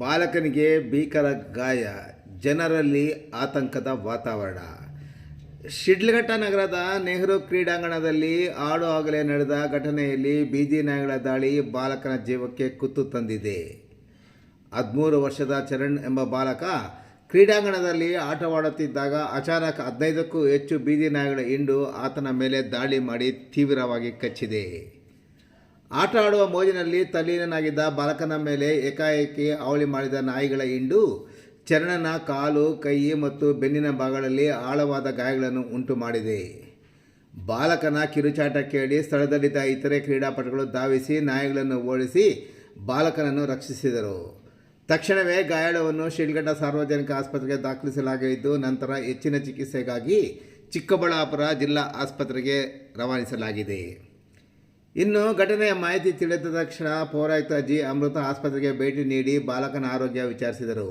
ಬಾಲಕನಿಗೆ ಭೀಕರ ಗಾಯ, ಜನರಲ್ಲಿ ಆತಂಕದ ವಾತಾವರಣ. ಶಿಡ್ಲಘಟ್ಟ ನಗರದ ನೆಹರು ಕ್ರೀಡಾಂಗಣದಲ್ಲಿ ಆಡು ಆಗಲೇ ನಡೆದ ಘಟನೆಯಲ್ಲಿ ಬೀದಿ ನಾಯಿಗಳ ದಾಳಿ ಬಾಲಕನ ಜೀವಕ್ಕೆ ಕುತ್ತು ತಂದಿದೆ. ಹದಿಮೂರು ವರ್ಷದ ಚರಣ್ ಎಂಬ ಬಾಲಕ ಕ್ರೀಡಾಂಗಣದಲ್ಲಿ ಆಟವಾಡುತ್ತಿದ್ದಾಗ ಅಚಾನಕ್ ಹದಿನೈದಕ್ಕೂ ಹೆಚ್ಚು ಬೀದಿ ನಾಯಿಗಳ ಹಿಂಡು ಆತನ ಮೇಲೆ ದಾಳಿ ಮಾಡಿ ತೀವ್ರವಾಗಿ ಕಚ್ಚಿದೆ. ಆಟ ಆಡುವ ಮೋಜಿನಲ್ಲಿ ತಲ್ಲೀನನಾಗಿದ್ದ ಬಾಲಕನ ಮೇಲೆ ಏಕಾಏಕಿ ಅವಳಿ ಮಾಡಿದ ನಾಯಿಗಳ ಹಿಂಡು, ಚರಣನ ಕಾಲು, ಕೈ ಮತ್ತು ಬೆನ್ನಿನ ಭಾಗಗಳಲ್ಲಿ ಆಳವಾದ ಗಾಯಗಳನ್ನು ಉಂಟು ಮಾಡಿದೆ. ಬಾಲಕನ ಕಿರುಚಾಟ ಕೇಳಿ ಸ್ಥಳದಲ್ಲಿದ್ದ ಇತರೆ ಕ್ರೀಡಾಪಟುಗಳು ಧಾವಿಸಿ ನಾಯಿಗಳನ್ನು ಓಡಿಸಿ ಬಾಲಕನನ್ನು ರಕ್ಷಿಸಿದರು. ತಕ್ಷಣವೇ ಗಾಯಾಳವನ್ನು ಶಿಡ್ಲಘಟ್ಟ ಸಾರ್ವಜನಿಕ ಆಸ್ಪತ್ರೆಗೆ ದಾಖಲಿಸಲಾಗಿದ್ದು ನಂತರ ಹೆಚ್ಚಿನ ಚಿಕಿತ್ಸೆಗಾಗಿ ಚಿಕ್ಕಬಳ್ಳಾಪುರ ಜಿಲ್ಲಾ ಆಸ್ಪತ್ರೆಗೆ ರವಾನಿಸಲಾಗಿದೆ. ಇನ್ನು ಘಟನೆಯ ಮಾಹಿತಿ ತಿಳಿದ ತಕ್ಷಣ ಪೌರಾಯುಕ್ತ ಜಿ. ಅಮೃತ ಆಸ್ಪತ್ರೆಗೆ ಭೇಟಿ ನೀಡಿ ಬಾಲಕನ ಆರೋಗ್ಯ ವಿಚಾರಿಸಿದರು.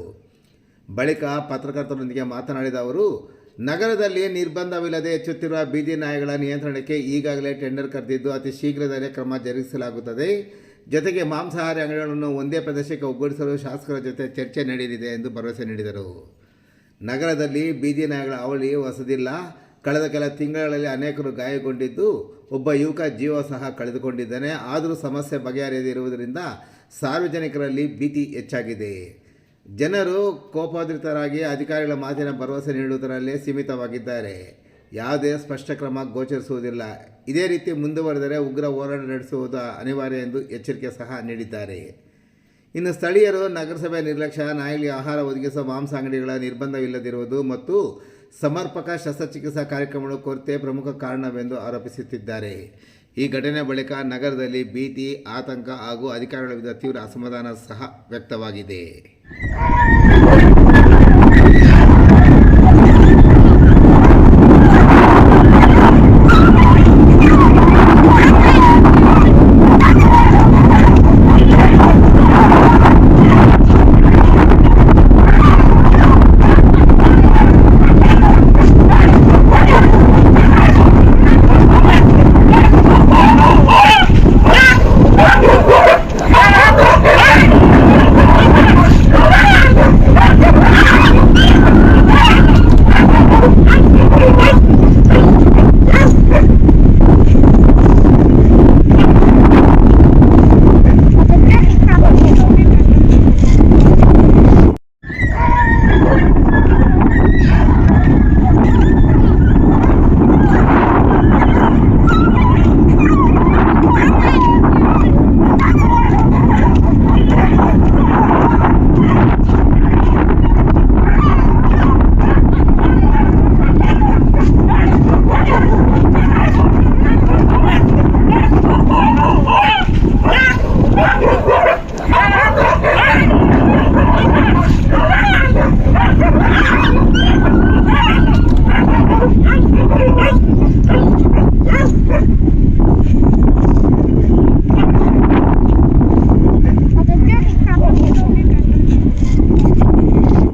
ಬಳಿಕ ಪತ್ರಕರ್ತರೊಂದಿಗೆ ಮಾತನಾಡಿದ ಅವರು, ನಗರದಲ್ಲಿ ನಿರ್ಬಂಧವಿಲ್ಲದೆ ಹೆಚ್ಚುತ್ತಿರುವ ಬೀದಿ ನಾಯಿಗಳ ನಿಯಂತ್ರಣಕ್ಕೆ ಈಗಾಗಲೇ ಟೆಂಡರ್ ಕರೆದಿದ್ದು ಅತಿ ಶೀಘ್ರದಲ್ಲೇ ಕ್ರಮ ಜರುಗಿಸಲಾಗುತ್ತದೆ. ಜೊತೆಗೆ ಮಾಂಸಾಹಾರಿ ಅಂಗಡಿಗಳನ್ನು ಒಂದೇ ಪ್ರದೇಶಕ್ಕೆ ಒಗ್ಗೂಡಿಸಲು ಶಾಸಕರ ಜೊತೆ ಚರ್ಚೆ ನಡೆಯಲಿದೆ ಎಂದು ಭರವಸೆ ನೀಡಿದರು. ನಗರದಲ್ಲಿ ಬೀದಿ ನಾಯಿಗಳ ಅವಳಿ ಹೊಸದಿಲ್ಲ ಕಳೆದ ಕೆಲ ತಿಂಗಳಲ್ಲಿ ಅನೇಕರು ಗಾಯಗೊಂಡಿದ್ದು ಒಬ್ಬ ಯುವಕ ಜೀವ ಸಹ ಕಳೆದುಕೊಂಡಿದ್ದಾನೆ. ಆದರೂ ಸಮಸ್ಯೆ ಬಗೆಹರಿಯದಿರುವುದರಿಂದ ಸಾರ್ವಜನಿಕರಲ್ಲಿ ಭೀತಿ ಹೆಚ್ಚಾಗಿದೆ. ಜನರು ಕೋಪಾದ್ರಿತರಾಗಿ ಅಧಿಕಾರಿಗಳ ಮಾತಿನ ಭರವಸೆ ನೀಡುವುದರಲ್ಲೇ ಸೀಮಿತವಾಗಿದ್ದಾರೆ. ಯಾವುದೇ ಸ್ಪಷ್ಟ ಕ್ರಮ ಗೋಚರಿಸುವುದಿಲ್ಲ. ಇದೇ ರೀತಿ ಮುಂದುವರೆದರೆ ಉಗ್ರ ಹೋರಾಟ ನಡೆಸುವುದು ಅನಿವಾರ್ಯ ಎಂದು ಎಚ್ಚರಿಕೆ ಸಹ ನೀಡಿದ್ದಾರೆ. ಇನ್ನು ಸ್ಥಳೀಯರು ನಗರಸಭೆ ನಿರ್ಲಕ್ಷ್ಯ ನಾಯಿಗಳಿಗೆ ಆಹಾರ ಒದಗಿಸುವ ಮಾಂಸ ಅಂಗಡಿಗಳ ನಿರ್ಬಂಧವಿಲ್ಲದಿರುವುದು ಮತ್ತು ಸಮರ್ಪಕ ಶಸ್ತ್ರಚಿಕಿತ್ಸಾ ಕಾರ್ಯಕ್ರಮಗಳು ಕೊರತೆ ಪ್ರಮುಖ ಕಾರಣವೆಂದು ಆರೋಪಿಸುತ್ತಿದ್ದಾರೆ. ಈ ಘಟನೆ ಬಳಿಕ ನಗರದಲ್ಲಿ ಭೀತಿ, ಆತಂಕ ಹಾಗೂ ಅಧಿಕಾರಿಗಳ ವಿರುದ್ಧ ತೀವ್ರ ಅಸಮಾಧಾನ ಸಹ ವ್ಯಕ್ತವಾಗಿದೆ.